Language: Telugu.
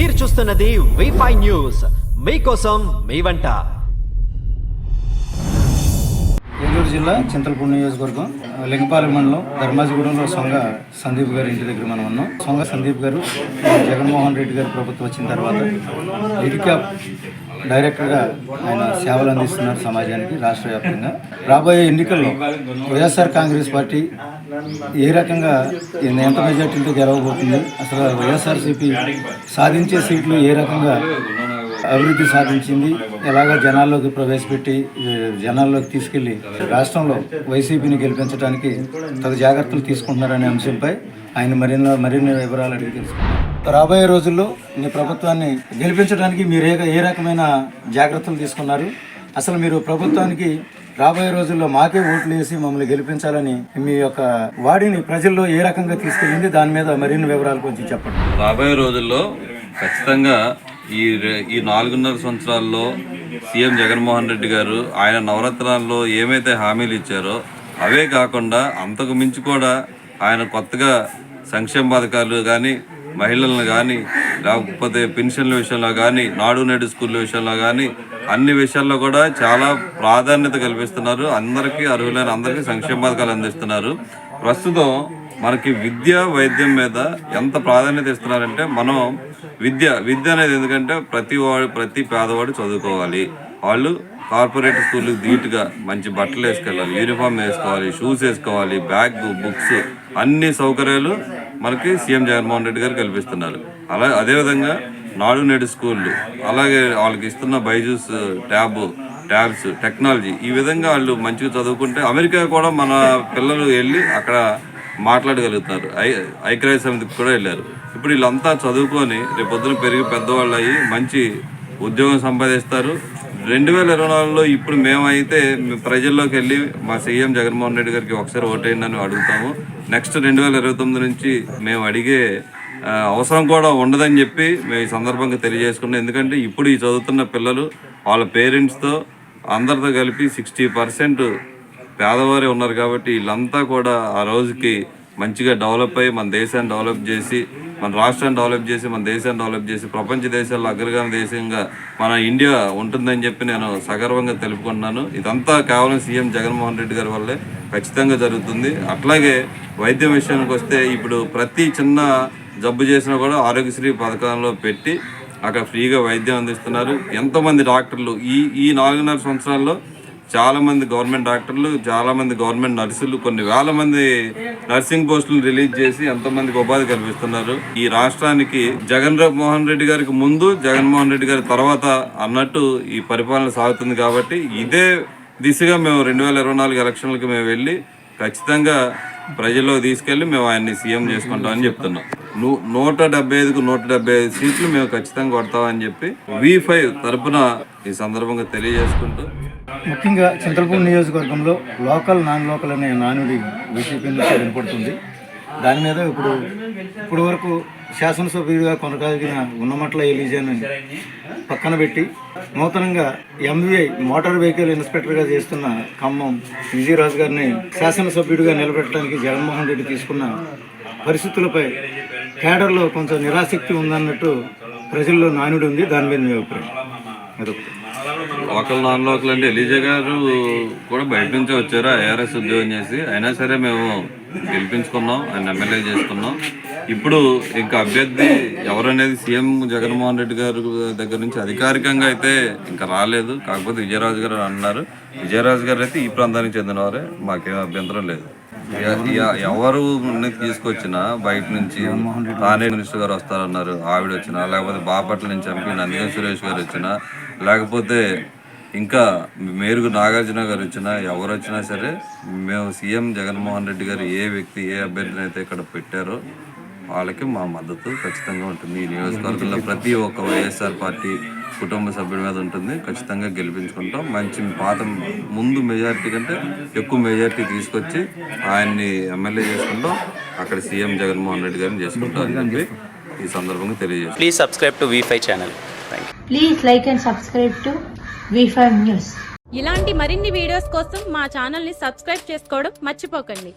మీరు చూస్తున్నది వైఫై న్యూస్ మీకోసం మీ వంట. జిల్లా చింతలపూడి నియోజకవర్గం లింగపాలెం మండలం ధర్మాజిగూడెంలో సొంగ సందీప్ గారి ఇంటి దగ్గర మనం ఉన్నాం. సొంగ సందీప్ గారు జగన్మోహన్ రెడ్డి గారి ప్రభుత్వం వచ్చిన తర్వాత ఇడికాప్ డైరెక్టర్గా ఆయన సేవలు అందిస్తున్నారు సమాజానికి రాష్ట్ర వ్యాప్తంగా. రాబోయే ఎన్నికల్లో వైఎస్ఆర్ కాంగ్రెస్ పార్టీ ఏ రకంగా ఎంత మెజార్టీతో గెలవబోతుంది అసలు వైఎస్ఆర్సీపీ సాధించే సీట్లు ఏ రకంగా అభివృద్ధి సాధించింది. ఎలాగో జనాల్లోకి ప్రవేశపెట్టి జనాల్లోకి తీసుకెళ్ళి రాష్ట్రంలో వైసీపీని గెలిపించడానికి తగు జాగ్రత్తలు తీసుకుంటున్నారనే అంశంపై ఆయన మరిన్ని మరిన్ని వివరాలు అడిగి తెలుసుకున్నారు రాబోయే రోజుల్లో మీ ప్రభుత్వాన్ని గెలిపించడానికి మీరు ఏ ఏ రకమైన జాగ్రత్తలు తీసుకున్నారు? అసలు మీరు ప్రభుత్వానికి రాబోయే రోజుల్లో మాకే ఓట్లు వేసి మమ్మల్ని గెలిపించాలని మీ యొక్క వాడిని ప్రజల్లో ఏ రకంగా తీసుకెళ్ళింది? దాని మీద మరిన్ని వివరాలు కొంచెం చెప్పండి. రాబోయే రోజుల్లో ఖచ్చితంగా ఈ ఈ నాలుగున్నర సంవత్సరాల్లో సీఎం జగన్మోహన్ రెడ్డి గారు ఆయన నవరత్నాల్లో ఏమైతే హామీలు ఇచ్చారో అవే కాకుండా అంతకు మించి కూడా ఆయన కొత్తగా సంక్షేమ పథకాలు కానీ మహిళలను కానీ లేకపోతే పెన్షన్ల విషయంలో కానీ నాడు నేడు స్కూళ్ళ విషయంలో కానీ అన్ని విషయాల్లో కూడా చాలా ప్రాధాన్యత కల్పిస్తున్నారు. అందరికీ అర్హులైన అందరికీ సంక్షేమ పథకాలు అందిస్తున్నారు. ప్రస్తుతం మనకి విద్య వైద్యం మీద ఎంత ప్రాధాన్యత ఇస్తున్నారంటే మనం విద్య విద్య అనేది ఎందుకంటే ప్రతి వాడు ప్రతి పేదవాడు చదువుకోవాలి. వాళ్ళు కార్పొరేట్ స్కూల్కి ధీటుగా మంచి బట్టలు వేసుకెళ్ళాలి యూనిఫామ్ వేసుకోవాలి షూస్ వేసుకోవాలి బ్యాగ్ బుక్స్ అన్ని సౌకర్యాలు మనకి సీఎం జగన్మోహన్ రెడ్డి గారు కల్పిస్తున్నారు. అలా అదేవిధంగా నాడు నేడు స్కూళ్ళు అలాగే వాళ్ళకి ఇస్తున్న బైజూస్ ట్యాబ్ ట్యాబ్స్ టెక్నాలజీ ఈ విధంగా వాళ్ళు మంచిగా చదువుకుంటే అమెరికా కూడా మన పిల్లలు వెళ్ళి అక్కడ మాట్లాడగలుగుతారు. ఐ ఐక్యరాజ సమితికి కూడా వెళ్ళారు. ఇప్పుడు వీళ్ళంతా చదువుకొని రేపు పొద్దున పెరిగి పెద్దవాళ్ళు అయ్యి మంచి ఉద్యోగం సంపాదిస్తారు. రెండు వేల ఇరవై నాలుగులో ఇప్పుడు మేమైతే ప్రజల్లోకి వెళ్ళి మా సీఎం జగన్మోహన్ రెడ్డి గారికి ఒకసారి ఓటేయండి అని అడుగుతాము. నెక్స్ట్ రెండు వేల ఇరవై తొమ్మిది నుంచి మేము అడిగే అవసరం కూడా ఉండదని చెప్పి మేము ఈ సందర్భంగా తెలియజేసుకున్నాం. ఎందుకంటే ఇప్పుడు ఈ చదువుతున్న పిల్లలు వాళ్ళ పేరెంట్స్తో అందరితో కలిపి సిక్స్టీ పర్సెంట్ పేదవారే ఉన్నారు కాబట్టి వీళ్ళంతా కూడా ఆ రోజుకి మంచిగా డెవలప్ అయ్యి మన దేశాన్ని డెవలప్ చేసి మన రాష్ట్రాన్ని డెవలప్ చేసి మన దేశాన్ని డెవలప్ చేసి ప్రపంచ దేశాల్లో అగ్రగామ దేశంగా మన ఇండియా ఉంటుందని చెప్పి నేను సగర్వంగా తెలుపుకుంటున్నాను. ఇదంతా కేవలం సీఎం జగన్మోహన్ రెడ్డి గారి వల్లే ఖచ్చితంగా జరుగుతుంది. అట్లాగే వైద్యం విషయానికి వస్తే ఇప్పుడు ప్రతి చిన్న జబ్బు చేసినా కూడా ఆరోగ్యశ్రీ పథకంలో పెట్టి అక్కడ ఫ్రీగా వైద్యం అందిస్తున్నారు. ఎంతోమంది డాక్టర్లు ఈ ఈ నాలుగున్నర సంవత్సరాల్లో చాలా మంది గవర్నమెంట్ డాక్టర్లు చాలా మంది గవర్నమెంట్ నర్సులు కొన్ని వేల మంది నర్సింగ్ పోస్టులు రిలీజ్ చేసి ఎంతోమందికి ఉపాధి కల్పిస్తున్నారు. ఈ రాష్ట్రానికి జగన్ మోహన్ రెడ్డి గారికి ముందు జగన్మోహన్ రెడ్డి గారి తర్వాత అన్నట్టు ఈ పరిపాలన సాగుతుంది కాబట్టి ఇదే దిశగా మేము రెండు వేల ఇరవై నాలుగు ఎలక్షన్లకు మేము వెళ్ళి ఖచ్చితంగా ప్రజల్లో తీసుకెళ్ళి మేము ఆయన్ని సీఎం చేసుకుంటామని చెప్తున్నాం. నూట డెబ్బై ఐదుకు నూట డెబ్బై ఐదు సీట్లు మేము ఖచ్చితంగా కొడతామని చెప్పి వి ఫైవ్ తరపున ఈ సందర్భంగా తెలియజేసుకుంటూ ముఖ్యంగా చింతలపూడి నియోజకవర్గంలో లోకల్ నాన్ లోకల్ అనే నానుడి వైసీపీ నుంచి వినపడుతుంది. దాని మీద ఇప్పుడు ఇప్పుడు వరకు శాసనసభ్యుడిగా కొనసాగిన ఉన్నమట్ల ఎలిజాను పక్కన పెట్టి నూతనంగా ఎంవీఐ మోటార్ వెహికల్ ఇన్స్పెక్టర్గా చేస్తున్న ఖమ్మం విజయరాజు గారిని శాసనసభ్యుడిగా నిలబెట్టడానికి జగన్మోహన్ రెడ్డి తీసుకున్న పరిస్థితులపై కేడర్లో కొంచెం నిరాసక్తి ఉందన్నట్టు ప్రజల్లో నానుడి ఉంది. దాని మీద మీ అభిప్రాయం. అదొకటి. లోకల్ నాన్ లోకల్ అంటే ఎలిజా గారు కూడా బయట నుంచే వచ్చారు. ఐఆర్ఎస్ ఉద్యోగం చేసి అయినా సరే మేము గెలిపించుకున్నాం ఆయన ఎమ్మెల్యే చేసుకున్నాం. ఇప్పుడు ఇంకా అభ్యర్థి ఎవరనేది సీఎం జగన్మోహన్ రెడ్డి గారు దగ్గర నుంచి అధికారికంగా అయితే ఇంకా రాలేదు. కాకపోతే విజయరాజు గారు అన్నారు. విజయరాజు గారు అయితే ఈ ప్రాంతానికి చెందినవారే. మాకేం అభ్యంతరం లేదు. ఎవరు తీసుకొచ్చినా బయట నుంచి తానే మినిస్టర్ గారు వస్తారన్నారు. ఆవిడ వచ్చినా లేకపోతే బాపట్ల నుంచి ఎంపీ నందిగం సురేష్ గారు వచ్చినా లేకపోతే ఇంకా మేరుగు నాగార్జున గారు వచ్చినా ఎవరు వచ్చినా సరే మేము సీఎం జగన్మోహన్ రెడ్డి గారు ఏ వ్యక్తి ఏ అభ్యర్థిని అయితే ఇక్కడ పెట్టారో వాళ్ళకి మా మద్దతు ఖచ్చితంగా ఉంటుంది. ఈ నియోజకవర్గంలో ప్రతి ఒక్క వైఎస్ఆర్ పార్టీ కుటుంబ సభ్యుడి మీద ఉంటుంది. ఖచ్చితంగా గెలిపించుకుంటాం. మంచి పాత ముందు మెజారిటీ కంటే ఎక్కువ మెజారిటీ తీసుకొచ్చి ఆయన్ని ఎమ్మెల్యే చేసుకుంటాం. అక్కడ సీఎం జగన్మోహన్ రెడ్డి గారిని చేసుకుంటాం అని చెప్పి ఈ సందర్భంగా తెలియజేస్తాం please subscribe to V five channel thank you please like and subscribe to to V5 news ఇలాంటి మరిన్ని వీడియోస్ కోసం మా ఛానల్ని సబ్స్క్రైబ్ చేసుకోవడం మర్చిపోకండి.